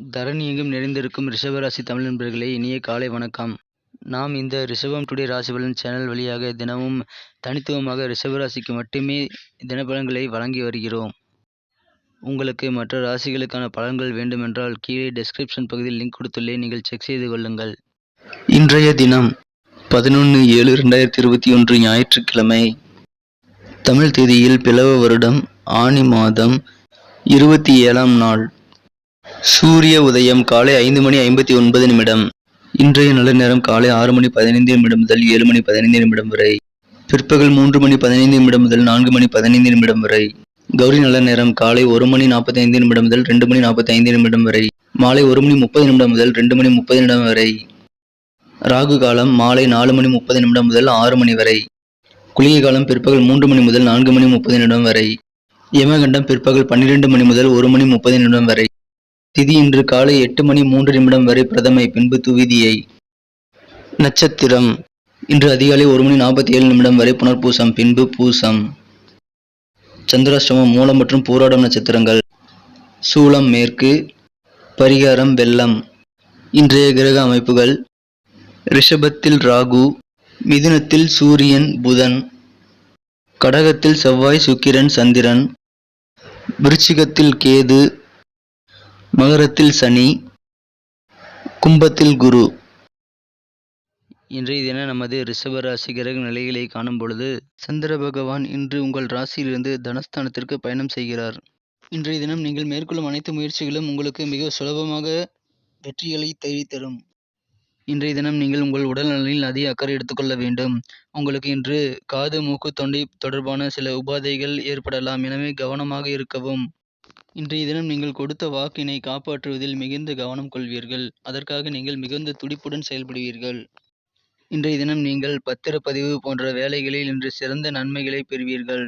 தரணி எங்கும் நிறைந்திருக்கும் ரிஷபராசி தமிழ் நண்பர்களே இனிய காலை வணக்கம். நாம் இந்த ரிஷபம் டுடே ராசி பலன் சேனல் வழியாக தினமும் தனித்துவமாக ரிஷபராசிக்கு மட்டுமே தினபலன்களை வழங்கி வருகிறோம். உங்களுக்கு மற்ற ராசிகளுக்கான பலன்கள் வேண்டுமென்றால் கீழே டெஸ்கிரிப்ஷன் பகுதியில் லிங்க் கொடுத்துள்ளே நீங்கள் செக் செய்து கொள்ளுங்கள். இன்றைய தினம் பதினொன்று ஏழு ரெண்டாயிரத்தி இருபத்தி ஒன்று ஞாயிற்றுக்கிழமை தமிழ் தேதியில் பிளவ வருடம் ஆனி மாதம் இருபத்தி ஏழாம் நாள். சூரிய உதயம் காலை ஐந்து மணி ஐம்பத்தி ஒன்பது நிமிடம். இன்றைய நல்ல நேரம் காலை ஆறு மணி பதினைந்து நிமிடம் முதல் ஏழு மணி பதினைந்து நிமிடம் வரை. பிற்பகல் மூன்று மணி பதினைந்து நிமிடம் முதல் நான்கு மணி பதினைந்து நிமிடம் வரை. கௌரி நல்ல நேரம் காலை ஒரு மணி நாற்பத்தி ஐந்து நிமிடம் முதல் ரெண்டு மணி நாற்பத்தி ஐந்து நிமிடம் வரை. மாலை ஒரு மணி முப்பது நிமிடம் முதல் ரெண்டு மணி முப்பது நிமிடம் வரை. ராகு காலம் மாலை நாலு மணி முப்பது நிமிடம் முதல் ஆறு மணி வரை. குளிகை காலம் பிற்பகல் மூன்று மணி முதல் நான்கு மணி முப்பது நிமிடம் வரை. யமகண்டம் பிற்பகல் பன்னிரெண்டு மணி முதல் ஒரு மணி முப்பது நிமிடம் வரை. திதி இன்று காலை எட்டு மணி மூன்று நிமிடம் வரை பிரதமை பின்பு துவிதியை. நட்சத்திரம். இன்று அதிகாலை ஒரு மணி நாற்பத்தி ஏழு நிமிடம் வரை புனர்பூசம் பின்பு பூசம். சந்திராஷ்டமம் மூலம் மற்றும் பூராடம் நட்சத்திரங்கள். சூலம் மேற்கு. பரிகாரம் வெள்ளம். இன்றைய கிரக அமைப்புகள். ரிஷபத்தில் ராகு மிதுனத்தில் சூரியன் புதன். கடகத்தில் செவ்வாய் சுக்கிரன் சந்திரன். விருச்சிகத்தில் கேது மகரத்தில் சனி கும்பத்தில் குரு. இன்றைய தினம் நமது ரிஷப ராசி கிரக நிலைகளை காணும் பொழுது சந்திர பகவான் இன்று உங்கள் ராசியிலிருந்து தனஸ்தானத்திற்கு பயணம் செய்கிறார். இன்றைய தினம் நீங்கள் மேற்கொள்ளும் அனைத்து முயற்சிகளும் உங்களுக்கு மிக சுலபமாக வெற்றிகளை தரும் இன்றைய தினம் நீங்கள் உங்கள் உடல் நலனில் அதிக அக்கறை எடுத்துக்கொள்ள வேண்டும். உங்களுக்கு இன்று காது மூக்கு தொண்டை தொடர்பான சில உபாதைகள் ஏற்படலாம். எனவே கவனமாக இருக்கவும். இன்றைய தினம் நீங்கள் கொடுத்த வாக்கினை காப்பாற்றுவதில் மிகுந்த கவனம் கொள்வீர்கள். அதற்காக நீங்கள் மிகுந்த துடிப்புடன் செயல்படுவீர்கள். இன்றைய தினம் நீங்கள் பத்திரப்பதிவு போன்ற வேலைகளில் இன்று சிறந்த நன்மைகளை பெறுவீர்கள்.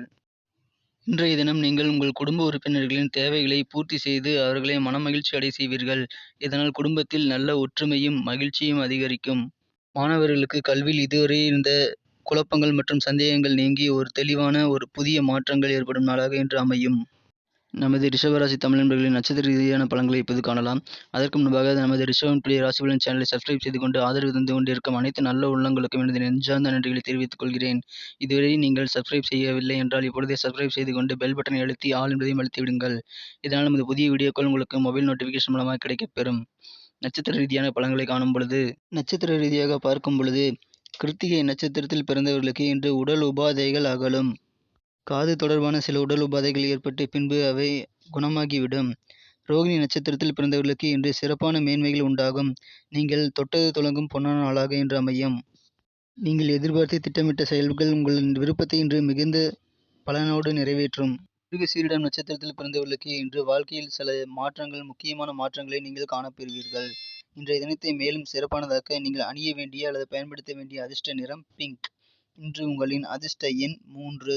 இன்றைய தினம் நீங்கள் உங்கள் குடும்ப உறுப்பினர்களின் தேவைகளை பூர்த்தி செய்து அவர்களை மனமகிழ்ச்சி அடை செய்வீர்கள். இதனால் குடும்பத்தில் நல்ல ஒற்றுமையும் மகிழ்ச்சியும் அதிகரிக்கும். மாணவர்களுக்கு கல்வியில் இதுவரை இருந்த குழப்பங்கள் மற்றும் சந்தேகங்கள் நீங்கி ஒரு தெளிவான ஒரு புதிய மாற்றங்கள் ஏற்படும் நாளாக இன்று அமையும். நமது ரிஷபராசி தமிழ் நண்பர்களின் நட்சத்திர ரீதியான பலன்களை இப்போது காணலாம். அதற்கு முன்பாக நமது ரிஷபம் பிள்ளை ராசிபலன் சேனலை சப்ஸ்கிரைப் செய்து கொண்டு ஆதரவு தந்து கொண்டிருக்கும் அனைத்து நல்ல உள்ளங்களுக்கும் எனது நெஞ்சார்ந்த நன்றிகளை தெரிவித்துக் கொள்கிறேன். இதுவரை நீங்கள் சப்ஸ்கிரைப் செய்யவில்லை என்றால் இப்பொழுதே சப்ஸ்கிரைப் செய்து கொண்டு பெல் பட்டனை அழுத்தி ஆள் என்பதையும் அழுத்திவிடுங்கள். இதனால் நமது புதிய வீடியோக்கள் உங்களுக்கு மொபைல் நோட்டிஃபிகேஷன் மூலமாக கிடைக்கப்பெறும். நட்சத்திர ரீதியான பலன்களை காணும் பொழுது நட்சத்திர ரீதியாக பார்க்கும் பொழுது கிருத்திகை நட்சத்திரத்தில் பிறந்தவர்களுக்கு இன்று உடல் உபாதைகள் அகலும். காது தொடர்பான சில உடல் உபாதைகள் ஏற்பட்டு பின்பு அவை குணமாகிவிடும். ரோகிணி நட்சத்திரத்தில் பிறந்தவர்களுக்கு இன்று சிறப்பான மேன்மைகள் உண்டாகும். நீங்கள் தொட்டது தொடங்கும் பொன்னான நாளாக இன்று அமையும். நீங்கள் எதிர்பார்த்து திட்டமிட்ட செயல்கள் உங்கள் விருப்பத்தை இன்று மிகுந்த பலனோடு நிறைவேற்றும். மிருகசீரிடம் நட்சத்திரத்தில் பிறந்தவர்களுக்கு இன்று வாழ்க்கையில் சில மாற்றங்கள் முக்கியமான மாற்றங்களை நீங்கள் காணப்பெறுவீர்கள். இன்றைய தினத்தை மேலும் சிறப்பானதாக்க நீங்கள் அணிய வேண்டிய அல்லது பயன்படுத்த வேண்டிய அதிர்ஷ்ட நிறம் பிங்க் இன்று உங்களின் அதிர்ஷ்ட எண் மூன்று.